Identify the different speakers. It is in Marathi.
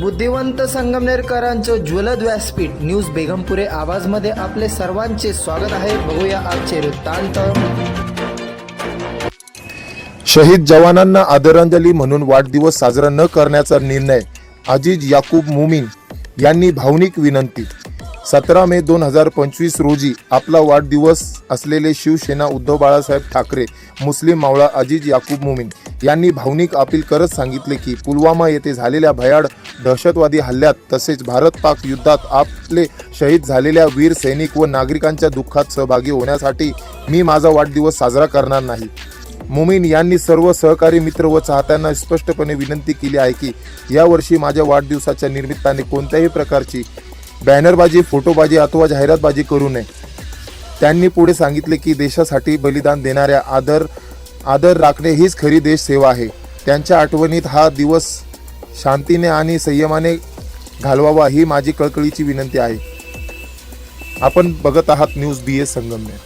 Speaker 1: बुद्धिवंत संगमनेरकरांचं ज्वलद व्यासपीठ न्यूज बेगमपुरे आवाजमध्ये आपले सर्वांचे स्वागत आहे. बघूया आजचे वृत्तांत.
Speaker 2: शहीद जवानांना आदरांजली म्हणून वाढदिवस साजरा न करण्याचा निर्णय अजीज याकूब मुमीन यांनी भावनिक विनंती. सतरा मे दोन हजार पंचवीस रोजी आपला वाढदिवस असलेले शिवसेना उद्धव बाळासाहेब ठाकरे मुस्लिम मावळा अजीज याकूब मुमीन यांनी भावनिक अपील करत सांगितले की पुलवामा येथे झालेल्या भयाड दहशतवादी हल्ल्यात तसेच भारत पाक युद्धात आपले शहीद झालेल्या वीर सैनिक व नागरिकांच्या दुःखात सहभागी होण्यासाठी मी माझा वाढदिवस साजरा करणार नाही. मुमीन यांनी सर्व सहकारी मित्र व चाहत्यांना स्पष्टपणे विनंती केली आहे की यावर्षी माझ्या वाढदिवसाच्या निमित्ताने कोणत्याही प्रकारची बॅनरबाजी फोटोबाजी अथवा जाहिरातबाजी करू नये. त्यांनी पुढे सांगितले की देशासाठी बलिदान देणाऱ्या आदर आदर राखणे हीच खरी देश सेवा आहे. त्यांच्या आठवणीत हा दिवस शांतीने आणि संयमाने घालवावा ही माझी कळकळीची विनंती आहे. आपण बघत आहात न्यूज बी एस संगमने